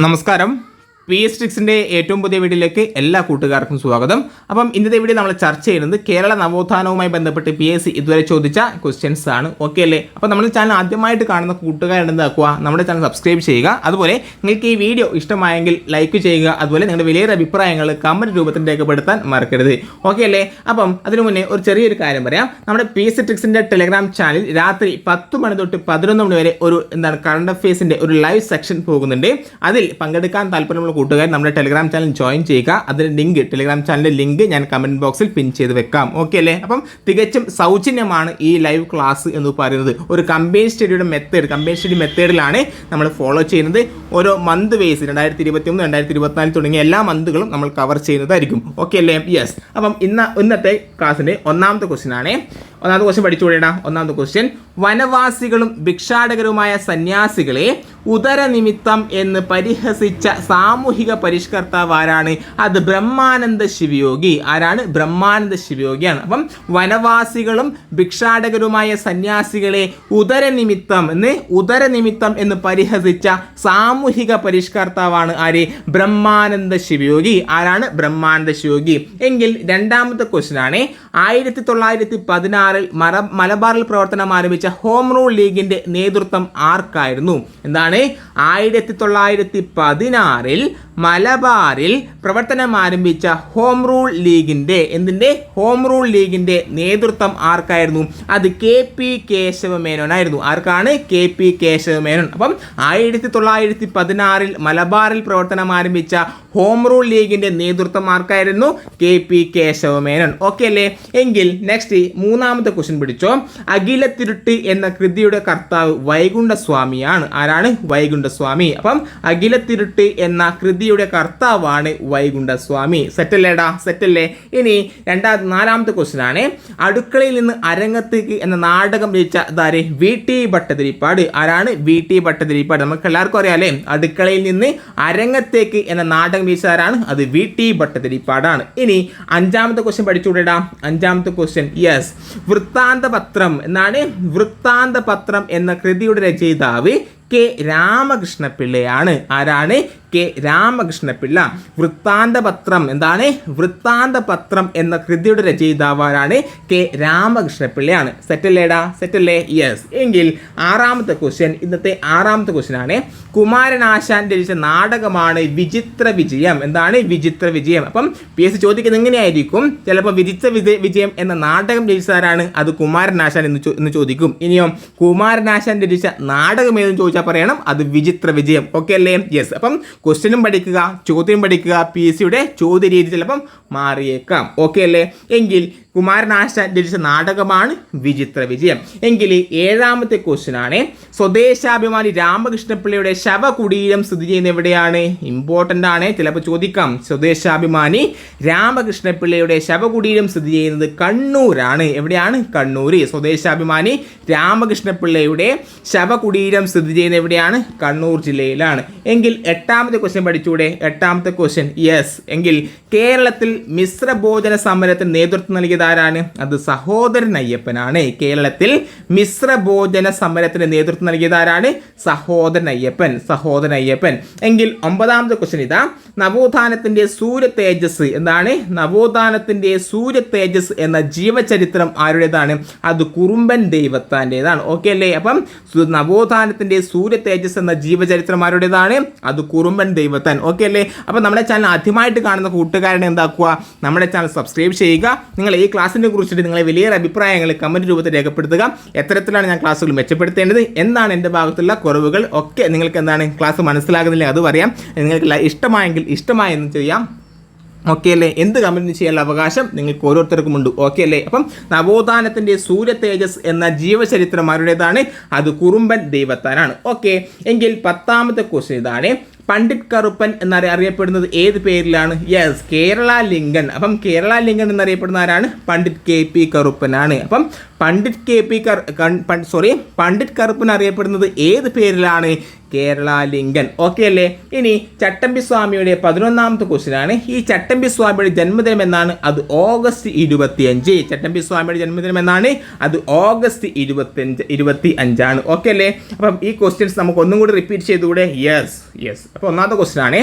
നമസ്കാരം. P S ടിക്സിന്റെ ഏറ്റവും പുതിയ വീഡിയോയിലേക്ക് എല്ലാ കൂട്ടുകാർക്കും സ്വാഗതം. അപ്പം ഇന്നത്തെ വീഡിയോ നമ്മൾ ചർച്ച ചെയ്യുന്നത് കേരള നവോത്ഥാനവുമായി ബന്ധപ്പെട്ട് പി എസ് ഇതുവരെ ചോദിച്ച ക്വസ്റ്റ്യൻസ് ആണ്. ഓക്കെ അല്ലേ? അപ്പോൾ നമ്മുടെ ചാനൽ ആദ്യമായിട്ട് കാണുന്ന കൂട്ടുകാർ എന്താക്കുക? നമ്മുടെ ചാനൽ സബ്സ്ക്രൈബ് ചെയ്യുക. അതുപോലെ നിങ്ങൾക്ക് ഈ വീഡിയോ ഇഷ്ടമായെങ്കിൽ ലൈക്ക് ചെയ്യുക. അതുപോലെ നിങ്ങളുടെ വിലയേറെ അഭിപ്രായങ്ങൾ കമന്റ് രൂപത്തിൽ രേഖപ്പെടുത്താൻ മറക്കരുത്. ഓക്കെ അല്ലേ? അപ്പം അതിനു മുന്നേ ഒരു ചെറിയൊരു കാര്യം പറയാം. നമ്മുടെ പി എസ് സി ട്രിക്സിന്റെ ടെലിഗ്രാം ചാനൽ രാത്രി പത്ത് മണി തൊട്ട് പതിനൊന്ന് മണി വരെ ഒരു എന്താണ് കറണ്ട് അഫയേഴ്സിന്റെ ഒരു ലൈവ് സെക്ഷൻ പോകുന്നുണ്ട്. അതിൽ പങ്കെടുക്കാൻ താല്പര്യമുള്ള കൂട്ടുകാർ നമ്മുടെ ടെലിഗ്രാം ചാനൽ ജോയിൻ ചെയ്യുക. അതിന്റെ ലിങ്ക് ടെലിഗ്രാം ചാനലിന്റെ ലിങ്ക് ഞാൻ കമന്റ് ബോക്സിൽ പിൻ ചെയ്ത് വെക്കാം. ഓക്കെ അല്ലേ? അപ്പം തികച്ചും സൗജന്യമാണ് ഈ ലൈവ് ക്ലാസ് എന്ന് പറയുന്നത്. ഒരു കമ്പൈൻ സ്റ്റഡിയുടെ മെത്തേഡ് കമ്പൈൻ സ്റ്റഡി മെത്തേഡിലാണ് നമ്മൾ ഫോളോ ചെയ്യുന്നത്. ഓരോ മന്ത് വേസ് രണ്ടായിരത്തി ഇരുപത്തി ഒന്ന് രണ്ടായിരത്തി ഇരുപത്തിനാല് തുടങ്ങിയ എല്ലാ മന്തുകളും നമ്മൾ കവർ ചെയ്യുന്നതായിരിക്കും. ഓക്കെ അല്ലേ? യെസ് അപ്പം ഇന്ന ഇന്നത്തെ ക്ലാസ്സിന്റെ ഒന്നാമത്തെ ക്വസ്റ്റ്യൻ ആണ്. ഒന്നാമത്തെ ക്വസ്റ്റ്യൻ പഠിച്ചുകൂടേടാ. ഒന്നാമത്തെ ക്വസ്റ്റ്യൻ വനവാസികളും ഭിക്ഷാടകരുമായ സന്യാസികളെ ഉദരനിമിത്തം എന്ന് പരിഹസിച്ച സാമൂഹിക പരിഷ്കർത്താവ് ആരാണ്? അത് ബ്രഹ്മാനന്ദ ശിവയോഗി. ആരാണ്? ബ്രഹ്മാനന്ദ ശിവയോഗിയാണ്. അപ്പം വനവാസികളും ഭിക്ഷാടകരുമായ സന്യാസികളെ ഉദരനിമിത്തം എന്ന് ഉദരനിമിത്തം എന്ന് പരിഹസിച്ച സാമൂഹിക പരിഷ്കർത്താവാണ് ആര്? ബ്രഹ്മാനന്ദ ശിവയോഗി. ആരാണ്? ബ്രഹ്മാനന്ദ ശിവയോഗി. എങ്കിൽ രണ്ടാമത്തെ ക്വസ്റ്റ്യൻ ആണ്. ആയിരത്തി തൊള്ളായിരത്തി പതിനാറിൽ മലബാറിൽ പ്രവർത്തനം ആരംഭിച്ച ഹോം റൂൾ ലീഗിന്റെ നേതൃത്വം ആർക്കായിരുന്നു? എന്താണ്? ആയിരത്തി തൊള്ളായിരത്തി പതിനാറിൽ മലബാറിൽ പ്രവർത്തനം ആരംഭിച്ച ഹോം റൂൾ ലീഗിന്റെ എന്തിന്റെ ഹോം റൂൾ ലീഗിന്റെ നേതൃത്വം ആർക്കായിരുന്നു? അത് കെ പി കേശവമേനോനായിരുന്നു. ആർക്കാണ്? K P Kesava Menon. അപ്പം ആയിരത്തി തൊള്ളായിരത്തി പതിനാറിൽ മലബാറിൽ പ്രവർത്തനം ആരംഭിച്ച ഹോം റൂൾ ലീഗിന്റെ നേതൃത്വം ആർക്കായിരുന്നു? K P Kesava Menon. Okay അല്ലേ? എങ്കിൽ നെക്സ്റ്റ് മൂന്നാമത്തെ ക്വസ്റ്റ്യൻ പിടിച്ചോ. അഖിലത്തിരുട്ട് എന്ന കൃതിയുടെ കർത്താവ് വൈകുണ്ഠസ്വാമിയാണ്. ആരാണ്? വൈകുണ്ഠസ്വാമി. അപ്പം അഖിലത്തിരുട്ട് എന്ന കൃതിയുടെ കർത്താവാണ് വൈകുണ്ഠസ്വാമി. സെറ്റല്ലേടാ? സെറ്റല്ലേ? ഇനി രണ്ടാം നാലാമത്തെ ക്വസ്റ്റ്യൻ ആണ് അടുക്കളയിൽ നിന്ന് അരങ്ങത്തേക്ക് എന്ന നാടകം രചിച്ച ഇതാര്? വി. ടി. ഭട്ടതിരിപ്പാട്. ആരാണ് വി. ടി. ഭട്ടതിരിപ്പാട്? നമുക്ക് എല്ലാവർക്കും അറിയാലേ അടുക്കളയിൽ നിന്ന് അരങ്ങത്തേക്ക് എന്ന നാടകം രചിച്ച ആരാണ്? അത് വി. ടി. ഭട്ടതിരിപ്പാടാണ്. ഇനി അഞ്ചാമത്തെ ക്വസ്റ്റ്യൻ പഠിച്ചുകൂടെടാ? അഞ്ചാമത്തെ ക്വസ്റ്റ്യൻ. യെസ്. വൃത്താന്ത പത്രം എന്നാണ്? വൃത്താന്ത പത്രം എന്ന കൃതിയുടെ രചയിതാവ് കെ രാമകൃഷ്ണ പിള്ളയാണ് ആരാണ്? കെ രാമകൃഷ്ണപിള്ള. വൃത്താന്തപത്രം എന്താണ്? വൃത്താന്തപത്രം എന്ന കൃതിയുടെ രചയിതാവാരാണ് കെ രാമകൃഷ്ണപിള്ളയാണ്. സെറ്റല്ലേടാ? സെറ്റല്ലേ? യെസ് എങ്കിൽ ആറാമത്തെ ക്വസ്റ്റ്യൻ ഇന്നത്തെ ആറാമത്തെ ക്വസ്റ്റ്യൻ ആണ്. കുമാരനാശാൻ രചിച്ച നാടകമാണ് വിചിത്ര വിജയം. എന്താണ് വിചിത്ര വിജയം? അപ്പം പി എസ് ചോദിക്കുന്നത് എങ്ങനെയായിരിക്കും ചിലപ്പോൾ വിചിത്ര വിജയം എന്ന നാടകം രചിച്ചതാരാണ് അത് കുമാരനാശാൻ എന്ന് എന്ന് ചോദിക്കും. ഇനിയോ കുമാരനാശാൻ രചിച്ച നാടകം ഏതെന്ന് ചോദിച്ചാൽ പറയണം? അത് വിചിത്ര വിജയം. ഓക്കെ അല്ലേ? യെസ് അപ്പം ക്വസ്റ്റ്യനും പഠിക്കുക ചോദ്യം പഠിക്കുക പി എസ് സിയുടെ ചോദ്യ രീതി ചിലപ്പം മാറിയേക്കാം. ഓക്കെ അല്ലേ? എങ്കിൽ കുമാരനാശാൻ രചിച്ച നാടകമാണ് വിചിത്ര വിജയം. എങ്കിൽ ഏഴാമത്തെ ക്വസ്റ്റ്യൻ ആണ്. സ്വദേശാഭിമാനി രാമകൃഷ്ണപിള്ളയുടെ ശവകുടീരം സ്ഥിതി ചെയ്യുന്ന എവിടെയാണ്? ഇമ്പോർട്ടന്റ് ആണ്. ചിലപ്പോൾ ചോദിക്കാം. സ്വദേശാഭിമാനി രാമകൃഷ്ണപിള്ളയുടെ ശവകുടീരം സ്ഥിതി ചെയ്യുന്നത് കണ്ണൂരാണ്. എവിടെയാണ്? കണ്ണൂർ സ്വദേശാഭിമാനി രാമകൃഷ്ണപിള്ളയുടെ ശവകുടീരം സ്ഥിതി ചെയ്യുന്നത് എവിടെയാണ്? കണ്ണൂർ ജില്ലയിലാണ്. എങ്കിൽ എട്ടാമത്തെ ക്വസ്റ്റ്യൻ പഠിച്ചൂടെ? എട്ടാമത്തെ ക്വസ്റ്റ്യൻ യെസ് എങ്കിൽ കേരളത്തിൽ മിശ്ര ഭോജന സമരത്തിന് നേതൃത്വം നൽകിയത് ആരാണ്? അത് സഹോദരൻ അയ്യപ്പനാണ്. കേരളത്തിൽ മിശ്ര ഭോജന സമരത്തിന് നേതൃത്വം നൽകിയത് ആരാണ്? സഹോദരൻ അയ്യപ്പൻ സഹോദരൻ അയ്യപ്പൻ. എങ്കിൽ ഒമ്പതാമത്തെ ക്വസ്റ്റ്യൻ ഇതാ. നവോത്ഥാനത്തിന്റെ സൂര്യ തേജസ് എന്താണ്? നവോത്ഥാനത്തിന്റെ സൂര്യ തേജസ് എന്ന ജീവചരിത്രം ആരുടേതാണ്? അത് കുറുമ്പൻ ദൈവത്താന്റെതാണ് ഓക്കെ അല്ലേ? അപ്പം നവോത്ഥാനത്തിന്റെ സൂര്യ തേജസ് എന്ന ജീവചരിത്രം ആരുടേതാണ്? അത് കുറുമ്പൻ ദൈവത്താൻ. ഓക്കെ അല്ലേ? അപ്പോൾ നമ്മുടെ ചാനൽ ആദ്യമായിട്ട് കാണുന്ന കൂട്ടുകാരനെ എന്താക്കുക? നമ്മുടെ ചാനൽ സബ്സ്ക്രൈബ് ചെയ്യുക. നിങ്ങൾ ഈ ക്ലാസ്സിനെ കുറിച്ചിട്ട് നിങ്ങളെ വലിയൊരു അഭിപ്രായങ്ങൾ കമന്റ് രൂപത്തിൽ രേഖപ്പെടുത്തുക. എത്തരത്തിലാണ് ഞാൻ ക്ലാസ്സുകൾ മെച്ചപ്പെടുത്തേണ്ടത്. എന്താണ് എന്റെ ഭാഗത്തുള്ള കുറവുകൾ? ഒക്കെ നിങ്ങൾക്ക് എന്താണ്? ക്ലാസ് മനസ്സിലാകുന്നില്ല? അത് പറയാം. നിങ്ങൾക്ക് ഇഷ്ടമായെങ്കിൽ ഇഷ്ടമായെന്ന് ചെയ്യാം. ഓക്കെ അല്ലേ? എന്ത് കമന്റ് ചെയ്യാനുള്ള അവകാശം നിങ്ങൾക്ക് ഓരോരുത്തർക്കും ഉണ്ട്. ഓക്കെ അല്ലേ? അപ്പം നവോത്ഥാനത്തിന്റെ സൂര്യ തേജസ് എന്ന ജീവചരിത്രം ആരുടേതാണ്? അത് കുറുമ്പൻ ദൈവത്താനാണ്. ഓക്കെ എങ്കിൽ പത്താമത്തെ ക്വസ്റ്റ്യൻ ഇതാണ്. പണ്ഡിറ്റ് കറുപ്പൻ എന്നറി അറിയപ്പെടുന്നത് ഏത് പേരിലാണ്? യെസ് കേരള ലിംഗൻ അപ്പം കേരള ലിംഗൻ എന്നറിയപ്പെടുന്ന ആരാണ്? പണ്ഡിറ്റ് കെ പി കറുപ്പനാണ്. അപ്പം പണ്ഡിറ്റ് കെ പി കർ സോറി പണ്ഡിറ്റ് കറുപ്പൻ അറിയപ്പെടുന്നത് ഏത് പേരിലാണ്? കേരള ലിംഗൻ ഓക്കെ അല്ലേ? ഇനി ചട്ടമ്പി സ്വാമിയുടെ പതിനൊന്നാമത്തെ ക്വസ്റ്റ്യൻ ആണ്. ഈ ചട്ടമ്പി സ്വാമിയുടെ ജന്മദിനം എന്നാണ് അത് ഓഗസ്റ്റ് ഇരുപത്തിയഞ്ച്. ചട്ടമ്പി സ്വാമിയുടെ ജന്മദിനം എന്നാണ് അത് ഓഗസ്റ്റ് ഇരുപത്തിയഞ്ച് ഇരുപത്തി അഞ്ചാണ് ഓക്കെ അല്ലേ? അപ്പം ഈ ക്വസ്റ്റ്യൻസ് നമുക്ക് ഒന്നും കൂടി റിപ്പീറ്റ് ചെയ്തുകൂടെ? യെസ് യെസ് അപ്പോൾ ഒന്നാമത്തെ ക്വസ്റ്റ്യൻ ആണ്.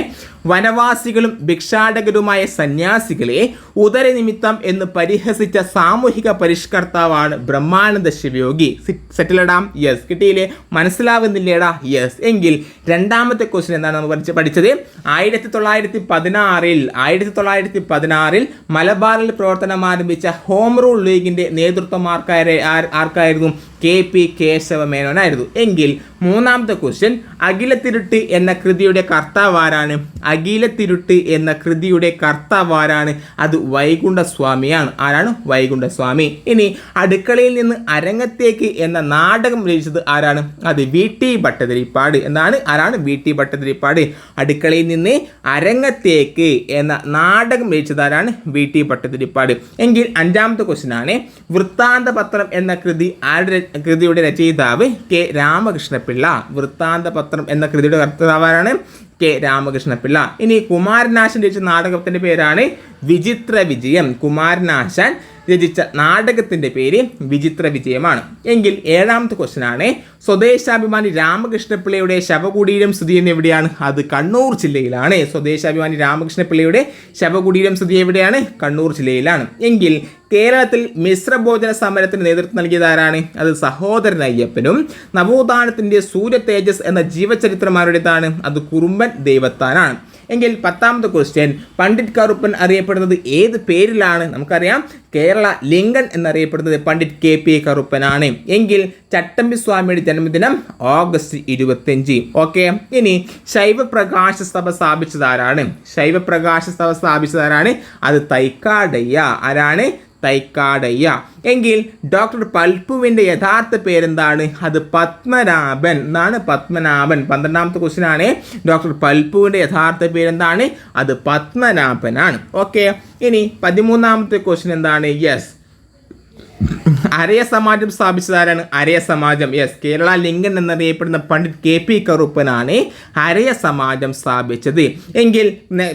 വനവാസികളും ഭിക്ഷാടകരുമായ സന്യാസികളെ ഉദരനിമിത്തം എന്ന് പരിഹസിച്ച സാമൂഹിക പരിഷ്കർത്താവാണ് ബ്രഹ്മാനന്ദ ശിവയോഗി. സെറ്റിലടാം യെസ് കിട്ടിയില്ലേ? മനസ്സിലാവുന്നില്ലേടാ? യെസ് എങ്കിൽ രണ്ടാമത്തെ ക്വസ്റ്റ്യൻ എന്താണ് നമ്മൾ പഠിച്ച് പഠിച്ചത്? ആയിരത്തി തൊള്ളായിരത്തി പതിനാറിൽ ആയിരത്തി തൊള്ളായിരത്തി പതിനാറിൽ മലബാറിൽ പ്രവർത്തനം ആരംഭിച്ച ഹോം റൂൾ ലീഗിന്റെ നേതൃത്വം ആർക്കാരെ ആർ- ആർക്കായിരുന്നു? കെ പി കേശവ മേനോനായിരുന്നു എങ്കിൽ മൂന്നാമത്തെ ക്വസ്റ്റ്യൻ അഖിലത്തിരുട്ട് എന്ന കൃതിയുടെ കർത്താവാരാണ് അഖിലത്തിരുട്ട് എന്ന കൃതിയുടെ കർത്താവാരാണ് അത് വൈകുണ്ഠസ്വാമിയാണ്. ആരാണ്? വൈകുണ്ഠസ്വാമി. ഇനി അടുക്കളയിൽ നിന്ന് അരങ്ങത്തേക്ക് എന്ന നാടകം രചിച്ചത് ആരാണ്? അത് വി ടി ഭട്ടതിരിപ്പാട്. എന്നാണ് ആരാണ്? V T Bhattathiripad. അടുക്കളയിൽ നിന്ന് അരങ്ങത്തേക്ക് എന്ന നാടകം രചിച്ചത് ആരാണ്? V T Bhattathiripad. എങ്കിൽ അഞ്ചാമത്തെ ക്വസ്റ്റ്യൻ ആണ് വൃത്താന്ത പത്രം എന്ന കൃതി ആരുടെ കൃതിയുടെ രചയിതാവ് കെ രാമകൃഷ്ണപിള്ള. വൃത്താന്ത പത്രം എന്ന കൃതിയുടെ കർത്താവാരാണ് കെ രാമകൃഷ്ണപിള്ള. ഇനി കുമാരനാശൻ രചിച്ച നാടകത്തിന്റെ പേരാണ് വിചിത്ര വിജയം കുമാരനാശാൻ രചിച്ച നാടകത്തിന്റെ പേര് വിചിത്ര വിജയമാണ്. എങ്കിൽ ഏഴാമത്തെ ക്വസ്റ്റ്യൻ ആണ്. സ്വദേശാഭിമാനി രാമകൃഷ്ണപിള്ളയുടെ ശവകുടീരം സ്ഥിതി ചെയ്യുന്ന എവിടെയാണ്? അത് കണ്ണൂർ ജില്ലയിലാണ്. സ്വദേശാഭിമാനി രാമകൃഷ്ണപിള്ളയുടെ ശവകുടീരം സ്ഥിതി എവിടെയാണ്? കണ്ണൂർ ജില്ലയിലാണ്. എങ്കിൽ കേരളത്തിൽ മിശ്രഭോജന സമരത്തിന് നേതൃത്വം നൽകിയത് ആരാണ്? അത് സഹോദരൻ അയ്യപ്പനും നവോത്ഥാനത്തിന്റെ സൂര്യ തേജസ് എന്ന ജീവചരിത്രമാരുടേതാണ്. അത് കുറുമ്പൻ ദൈവത്താനാണ്. എങ്കിൽ പത്താമത്തെ ക്വസ്റ്റ്യൻ പണ്ഡിറ്റ് കറുപ്പൻ അറിയപ്പെടുന്നത് ഏത് പേരിലാണ്? നമുക്കറിയാം കേരള ലിംഗൻ എന്നറിയപ്പെടുന്നത് പണ്ഡിറ്റ് കെ പി കറുപ്പനാണ്. എങ്കിൽ ചട്ടമ്പി സ്വാമിയുടെ ജന്മദിനം ഓഗസ്റ്റ് ഇരുപത്തിയഞ്ച്. ഓക്കെ ഇനി ശൈവപ്രകാശ സഭ സ്ഥാപിച്ചതാരാണ് ശൈവപ്രകാശ സഭ സ്ഥാപിച്ചതാരാണ് അത് തൈക്കാടയ്യ. ആരാണ്? തൈക്കാടയ്യ. എങ്കിൽ ഡോക്ടർ പൽപ്പുവിന്റെ യഥാർത്ഥ പേരെന്താണ്? അത് പത്മനാഭൻ. എന്നാണ് പത്മനാഭൻ. പന്ത്രണ്ടാമത്തെ ക്വസ്റ്റ്യൻ ആണ്. ഡോക്ടർ പൽപ്പുവിന്റെ യഥാർത്ഥ പേരെന്താണ്? അത് പത്മനാഭനാണ്. ഓക്കെ ഇനി പതിമൂന്നാമത്തെ ക്വസ്റ്റ്യൻ എന്താണ്? യെസ് അരയ സമാജം സ്ഥാപിച്ചതാരാണ്? അരയ സമാജം. യെസ് കേരള ലിംഗൻ എന്നറിയപ്പെടുന്ന പണ്ഡിറ്റ് കെ പി കറുപ്പനാണ് അരയ സമാജം സ്ഥാപിച്ചത്. എങ്കിൽ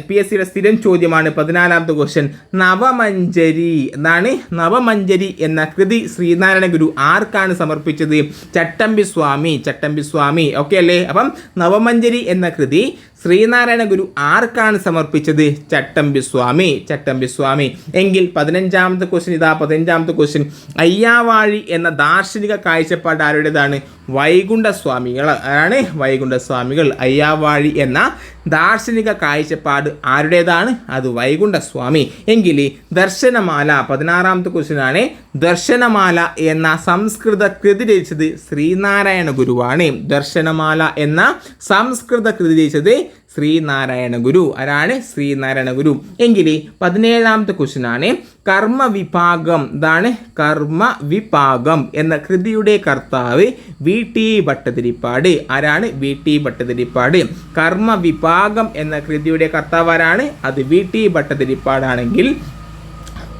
പി എസ് സിയുടെ സ്ഥിരം ചോദ്യമാണ് പതിനാലാമത്തെ ക്വസ്റ്റ്യൻ നവമഞ്ചരി എന്നാണ് നവമഞ്ചരി എന്ന കൃതി ശ്രീനാരായണ ഗുരു ആർക്കാണ് സമർപ്പിച്ചത്? ചട്ടമ്പി സ്വാമി ചട്ടമ്പി സ്വാമി. ഓക്കെ അല്ലേ? അപ്പം നവമഞ്ചരി എന്ന കൃതി ശ്രീനാരായണ ഗുരു ആർക്കാണ് സമർപ്പിച്ചത്? ചട്ടമ്പി സ്വാമി ചട്ടമ്പി സ്വാമി എങ്കിൽ പതിനഞ്ചാമത്തെ ക്വസ്റ്റ്യൻ ഇതാ പതിനഞ്ചാമത്തെ ക്വസ്റ്റ്യൻ അയ്യാവാഴി എന്ന ദാർശനിക കാഴ്ചപ്പാട് ആരുടേതാണ്? വൈകുണ്ഠസ്വാമികൾ ആരാണ്? വൈകുണ്ഠസ്വാമികൾ. അയ്യാവാഴി എന്ന ദാർശനിക കാഴ്ചപ്പാട് ആരുടേതാണ്? അത് വൈകുണ്ഠസ്വാമി. എങ്കിൽ ദർശനമാല പതിനാറാമത്തെ ക്വസ്റ്റ്യനാണ് ദർശനമാല എന്ന സംസ്കൃത കൃതി രചിച്ചത് ശ്രീനാരായണ ഗുരുവാണ്. ദർശനമാല എന്ന സംസ്കൃത കൃതി രചിച്ചത് ശ്രീനാരായണ ഗുരു. ആരാണ്? ശ്രീനാരായണ ഗുരു. എങ്കിൽ പതിനേഴാമത്തെ ക്വസ്റ്റ്യൻ ആണ്. കർമ്മ വിഭാഗം. ഇതാണ് കർമ്മ വിഭാഗം എന്ന കൃതിയുടെ കർത്താവ് വി. ടി. ഭട്ടതിരിപ്പാട്. ആരാണ്? വി. ടി. ഭട്ടതിരിപ്പാട്. കർമ്മ വിഭാഗം എന്ന കൃതിയുടെ കർത്താവ് ആരാണ്? അത് വി. ടി. ഭട്ടതിരിപ്പാടാണെങ്കിൽ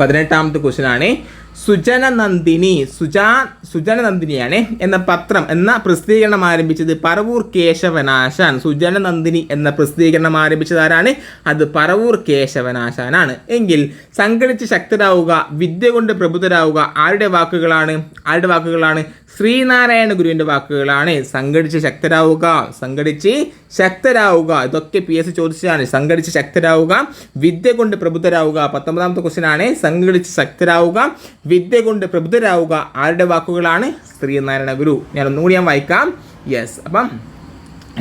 പതിനെട്ടാമത്തെ ക്വസ്റ്റ്യൻ ആണ്. സുജനനന്ദിനി സുജാ സുജനനന്ദിനിയാണ് എന്ന പത്രം എന്ന പ്രസിദ്ധീകരണം ആരംഭിച്ചത് പറവൂർ കേശവനാശാൻ. സുജനനന്ദിനി എന്ന പ്രസിദ്ധീകരണം ആരംഭിച്ചത് ആരാണ്? അത് പറവൂർ കേശവനാശാനാണ്. എങ്കിൽ സംഘടിച്ച് ശക്തരാവുക വിദ്യ കൊണ്ട് പ്രബുദ്ധരാവുക ആരുടെ വാക്കുകളാണ്? ആരുടെ വാക്കുകളാണ്? ശ്രീനാരായണ ഗുരുവിന്റെ വാക്കുകളാണ്. സംഘടിച്ച് ശക്തരാവുക സംഘടിച്ച് ശക്തരാവുക. ഇതൊക്കെ പി എസ് ചോദിച്ചതാണ്. സംഘടിച്ച് ശക്തരാവുക വിദ്യ കൊണ്ട് പ്രബുദ്ധരാവുക. പത്തൊമ്പതാമത്തെ ക്വസ്റ്റ്യൻ ആണ്. സംഘടിച്ച് ശക്തരാവുക വിദ്യ കൊണ്ട് പ്രബുദ്ധരാവുക ആരുടെ വാക്കുകളാണ്? ശ്രീനാരായണ ഗുരു. ഞാൻ ഒന്നുകൂടി ഞാൻ വായിക്കാം. യെസ് അപ്പം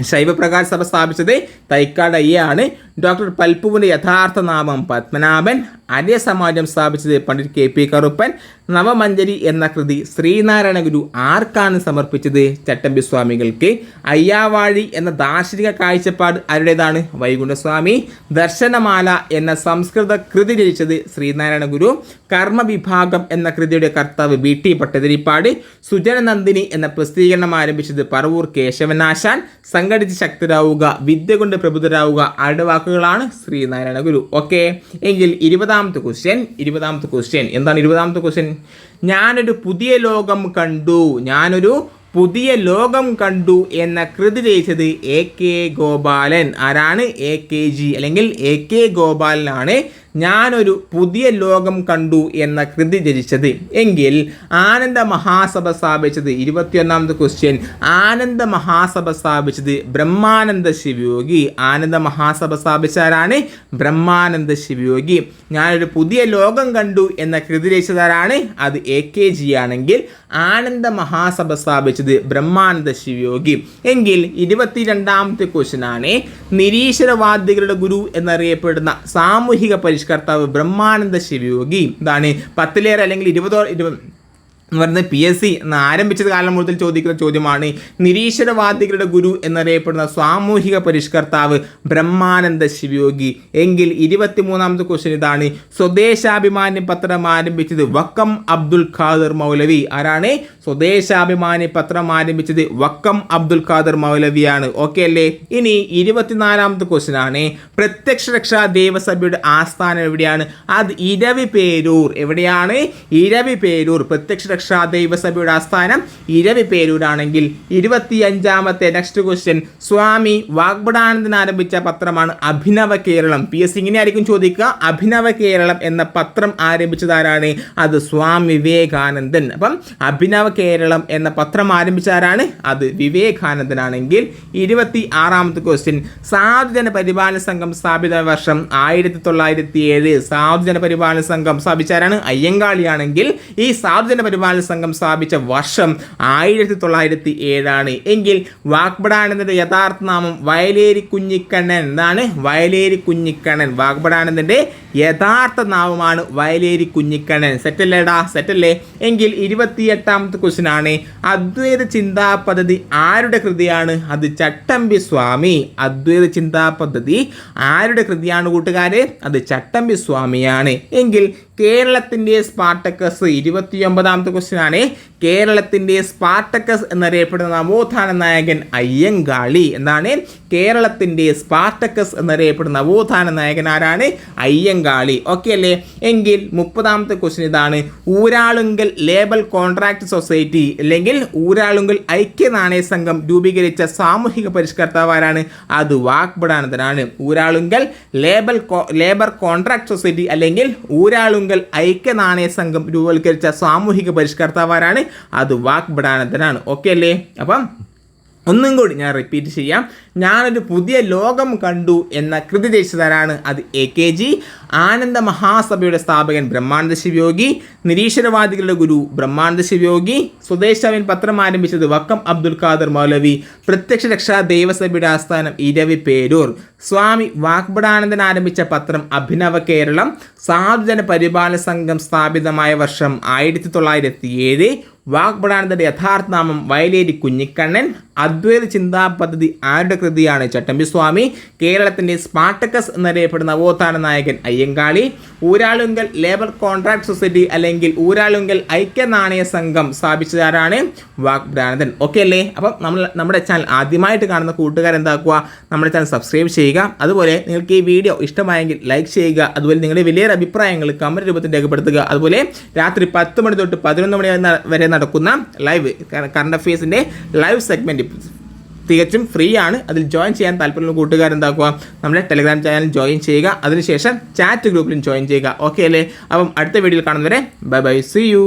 ശൈവപ്രകാശ് സഭ സ്ഥാപിച്ചത് തൈക്കാട് അയ്യാണ് ഡോക്ടർ പൽപ്പുവിന്റെ യഥാർത്ഥ നാമം പത്മനാഭൻ ആര്യ സമാജം സ്ഥാപിച്ചത് പണ്ഡിറ്റ് കെ പി കറുപ്പൻ നവമഞ്ജരി എന്ന കൃതി ശ്രീനാരായണ ഗുരു ആർക്കാണ് സമർപ്പിച്ചത്? ചട്ടമ്പി സ്വാമികൾക്ക് അയ്യാവാഴി എന്ന ദാർശനിക കാഴ്ചപ്പാട് ആരുടേതാണ്? വൈകുണ്ഠസ്വാമി. ദർശനമാല എന്ന സംസ്കൃത കൃതി രചിച്ചത് ശ്രീനാരായണ ഗുരു. കർമ്മവിഭാഗം എന്ന കൃതിയുടെ കർത്താവ് ബി ടി പട്ടതിരിപ്പാട്. സുജനനന്ദിനി എന്ന പ്രസിദ്ധീകരണം ആരംഭിച്ചത് പറവൂർ കേശവനാശാൻ സംഘടിച്ച് ശക്തരാവുക വിദ്യ കൊണ്ട് പ്രബുദ്ധരാവുക ആരുടെ വാക്കുകളാണ് ശ്രീനാരായണ ഗുരു. ഓക്കെ? എങ്കിൽ ഇരുപതാമത്തെ ക്വസ്റ്റ്യൻ ഇരുപതാമത്തെ ക്വസ്റ്റ്യൻ എന്താണ് ഇരുപതാമത്തെ ക്വസ്റ്റ്യൻ ഞാനൊരു പുതിയ ലോകം കണ്ടു. ഞാനൊരു പുതിയ ലോകം കണ്ടു എന്ന കൃതി രചിച്ചത് എ കെ ഗോപാലൻ. ആരാണ്? A K G. അല്ലെങ്കിൽ എ കെ ഗോപാലനാണ് ഞാനൊരു പുതിയ ലോകം കണ്ടു എന്ന കൃതി രചിച്ചത്. എങ്കിൽ ആനന്ദ മഹാസഭ സ്ഥാപിച്ചത് ഇരുപത്തിയൊന്നാമത്തെ ക്വസ്റ്റ്യൻ. ആനന്ദ മഹാസഭ സ്ഥാപിച്ചത് ബ്രഹ്മാനന്ദ ശിവയോഗി. ആനന്ദ മഹാസഭ സ്ഥാപിച്ചാരാണ് ബ്രഹ്മാനന്ദ ശിവയോഗി. ഞാനൊരു പുതിയ ലോകം കണ്ടു എന്ന കൃതി രചിച്ചതാരാണ് അത് എ കെ ജി ആണെങ്കിൽ ആനന്ദ മഹാസഭ സ്ഥാപിച്ചത് ബ്രഹ്മാനന്ദ ശിവയോഗി എങ്കിൽ ഇരുപത്തിരണ്ടാമത്തെ ക്വസ്റ്റ്യൻ ആണ് നിരീശ്വരവാദികളുടെ ഗുരു എന്നറിയപ്പെടുന്ന സാമൂഹിക പരിഷ്കർത്താവ് ബ്രഹ്മാനന്ദ ശിവയോഗി എന്താണ് പത്തിലേറെ അല്ലെങ്കിൽ ഇരുപതോ ഇരുപത് എന്ന് പറയുന്നത് പി എസ് സി എന്ന് ആരംഭിച്ചത് കാലം മുതൽ ചോദിക്കുന്ന ചോദ്യമാണ് നിരീശ്വരവാദികളുടെ ഗുരു എന്നറിയപ്പെടുന്ന സാമൂഹിക പരിഷ്കർത്താവ് ബ്രഹ്മാനന്ദ ശിവയോഗി. എങ്കിൽ ഇരുപത്തിമൂന്നാമത്തെ ക്വസ്റ്റ്യൻ ഇതാണ് സ്വദേശാഭിമാനി പത്രം ആരംഭിച്ചത് വക്കം അബ്ദുൽ ഖാദർ മൗലവി. ആരാണ്? സ്വദേശാഭിമാനി പത്രം ആരംഭിച്ചത് വക്കം അബ്ദുൽ ഖാദർ മൗലവിയാണ്. ഓക്കെ അല്ലേ? ഇനി ഇരുപത്തിനാലാമത്തെ ക്വസ്റ്റ്യൻ ആണ് പ്രത്യക്ഷ രക്ഷാ ദേവസഭയുടെ ആസ്ഥാനം എവിടെയാണ്? അത് ഇരവി പേരൂർ എവിടെയാണ്? ഇരവി പേരൂർ പ്രത്യക്ഷ രക്ഷാ ദൈവസഭയുടെ ആസ്ഥാനം ഇരവി പേരൂരാണെങ്കിൽ ഇരുപത്തി അഞ്ചാമത്തെ നെക്സ്റ്റ് ക്വസ്റ്റ്യൻ സ്വാമി വാഗ്ബടാനന്ദൻ ആരംഭിച്ച പത്രമാണ് അഭിനവ കേരളം. പി എസ് ഇങ്ങനെ ആയിരിക്കും ചോദിക്കുക. അഭിനവ കേരളം എന്ന പത്രം ആരംഭിച്ചതാരാണ്? അത് സ്വാമി വിവേകാനന്ദൻ. അപ്പം അഭിനവ കേരളം എന്ന പത്രം ആരംഭിച്ചാരാണ് അത് വിവേകാനന്ദനാണെങ്കിൽ. ഇരുപത്തി ആറാമത്തെ ക്വസ്റ്റ്യൻ സാധുജന പരിപാലന സംഘം സ്ഥാപിത വർഷം ആയിരത്തി തൊള്ളായിരത്തി ഏഴ് സാധുജന പരിപാലന സംഘം സ്ഥാപിച്ചാരാണ് അയ്യങ്കാളിയാണെങ്കിൽ. ഈ സാധുജന പരിപാലന സംഘം സ്ഥാപിച്ച വർഷം ആയിരത്തി തൊള്ളായിരത്തി ഏഴാണ് എങ്കിൽ വാഗ്ബടാനന്ദന്റെ യഥാർത്ഥ നാമം വയലേരി കുഞ്ഞിക്കണ്ണൻ എന്താണ് വയലേരി കുഞ്ഞിക്കണ്ണൻ വാഗ്ബടാനന്ദന്റെ യഥാർത്ഥ നാമമാണ് വയലേരി കുഞ്ഞിക്കണ്ണൻ. സെറ്റല്ലേടാ? സെറ്റല്ലേ? എങ്കിൽ ഇരുപത്തിയെട്ടാമത്തെ ക്വസ്റ്റ്യൻ ആണ്. അദ്വൈത ചിന്താ പദ്ധതി ആരുടെ കൃതിയാണ്? അത് ചട്ടമ്പി സ്വാമി. അദ്വൈത ചിന്താ പദ്ധതി ആരുടെ കൃതിയാണ് കൂട്ടുകാരെ? അത് ചട്ടമ്പി സ്വാമിയാണ്. എങ്കിൽ കേരളത്തിന്റെ സ്പാർട്ടക്കസ് ഇരുപത്തിയൊമ്പതാമത്തെ ക്വസ്റ്റ്യൻ ആണ്. കേരളത്തിന്റെ സ്പാർട്ടക്കസ് എന്നറിയപ്പെടുന്ന നവോത്ഥാന നായകൻ അയ്യങ്കാളി. എന്താണ്? കേരളത്തിന്റെ സ്പാർട്ടക്കസ് എന്നറിയപ്പെടുന്ന നവോത്ഥാന നായകൻ ആരാണ്? അയ്യങ്കാളി. ഓക്കെ അല്ലേ? എങ്കിൽ മുപ്പതാമത്തെ ക്വസ്റ്റ്യൻ ഇതാണ്. ഊരാളുങ്കൽ ലേബൽ കോൺട്രാക്ട് സൊസൈറ്റി അല്ലെങ്കിൽ ഊരാളുങ്കൽ ഐക്യനാണയ സംഘം രൂപീകരിച്ച സാമൂഹിക പരിഷ്കർത്താവ് ആരാണ്? അത് വാഗ്ബടാനന്ദനാണ് Uralungal label labour contract society അല്ലെങ്കിൽ ഊരാളുങ്കൽ ഐക്യനാണയ സംഘം രൂപവൽക്കരിച്ച സാമൂഹിക പരിഷ്കർത്താവ് ആരാണ്? അത് വാഗ്ബടാനന്ദനാണ് ഓക്കെ അല്ലേ? അപ്പം ഒന്നും കൂടി ഞാൻ റിപ്പീറ്റ് ചെയ്യാം. ഞാനൊരു പുതിയ ലോകം കണ്ടു എന്ന കൃതി രചിച്ചതാരാണ് അത് എ കെ ജി ആനന്ദ മഹാസഭയുടെ സ്ഥാപകൻ ബ്രഹ്മാനന്ദ ശിവയോഗി നിരീശ്വരവാദികളുടെ ഗുരു ബ്രഹ്മാനന്ദ ശിവയോഗി സ്വദേശാവിൻ പത്രം ആരംഭിച്ചത് വക്കം അബ്ദുൽ ഖാദർ മൗലവി പ്രത്യക്ഷ രക്ഷാ ദേവസഭയുടെ ആസ്ഥാനം ഇരവി പേരൂർ. സ്വാമി വാഗ്ബടാനന്ദൻ ആരംഭിച്ച പത്രം അഭിനവ കേരളം സാധുജന പരിപാലന സംഘം സ്ഥാപിതമായ വർഷം ആയിരത്തി തൊള്ളായിരത്തി ഏഴ്. വാഗ്ബടാനന്ദന്റെ യഥാർത്ഥ നാമം വയലേരി കുഞ്ഞിക്കണ്ണൻ. അദ്വൈത ചിന്താ പദ്ധതി ആരുടെ കൃതിയാണ്? ചട്ടമ്പി സ്വാമി കേരളത്തിന്റെ സ്പാർട്ടക്കസ് എന്നറിയപ്പെടുന്ന നവോത്ഥാന നായകൻ Ayyankali Uralungal labour contract society അല്ലെങ്കിൽ ഊരാളുങ്കൽ ഐക്യ നാണയ സംഘം സ്ഥാപിച്ചതാരാണ് വാഗ്ഭ്രാനന്ദൻ ഓക്കെ അല്ലേ? അപ്പം നമ്മൾ നമ്മുടെ ചാനൽ ആദ്യമായിട്ട് കാണുന്ന കൂട്ടുകാർ എന്താക്കുക? നമ്മുടെ ചാനൽ സബ്സ്ക്രൈബ് ചെയ്യുക. അതുപോലെ നിങ്ങൾക്ക് ഈ വീഡിയോ ഇഷ്ടമായെങ്കിൽ ലൈക്ക് ചെയ്യുക. അതുപോലെ നിങ്ങളുടെ വലിയൊരു അഭിപ്രായങ്ങൾ കമന്റ് രൂപത്തിൽ രേഖപ്പെടുത്തുക. അതുപോലെ രാത്രി പത്ത് മണി തൊട്ട് പതിനൊന്ന് മണി വരെ നടക്കുന്ന ലൈവ് കറണ്ട് അഫയേഴ്സിന്റെ ലൈവ് സെഗ്മെന്റ് തികച്ചും ഫ്രീ ആണ് അതിൽ ജോയിൻ ചെയ്യാൻ താല്പര്യമുള്ള കൂട്ടുകാരെന്താക്കുക നമ്മുടെ ടെലിഗ്രാം ചാനൽ ജോയിൻ ചെയ്യുക. അതിനുശേഷം ചാറ്റ് ഗ്രൂപ്പിലും ജോയിൻ ചെയ്യുക. ഓക്കെ അല്ലേ? അപ്പം അടുത്ത വീഡിയോയിൽ കാണുന്നവരെ ബൈ ബൈ സി യു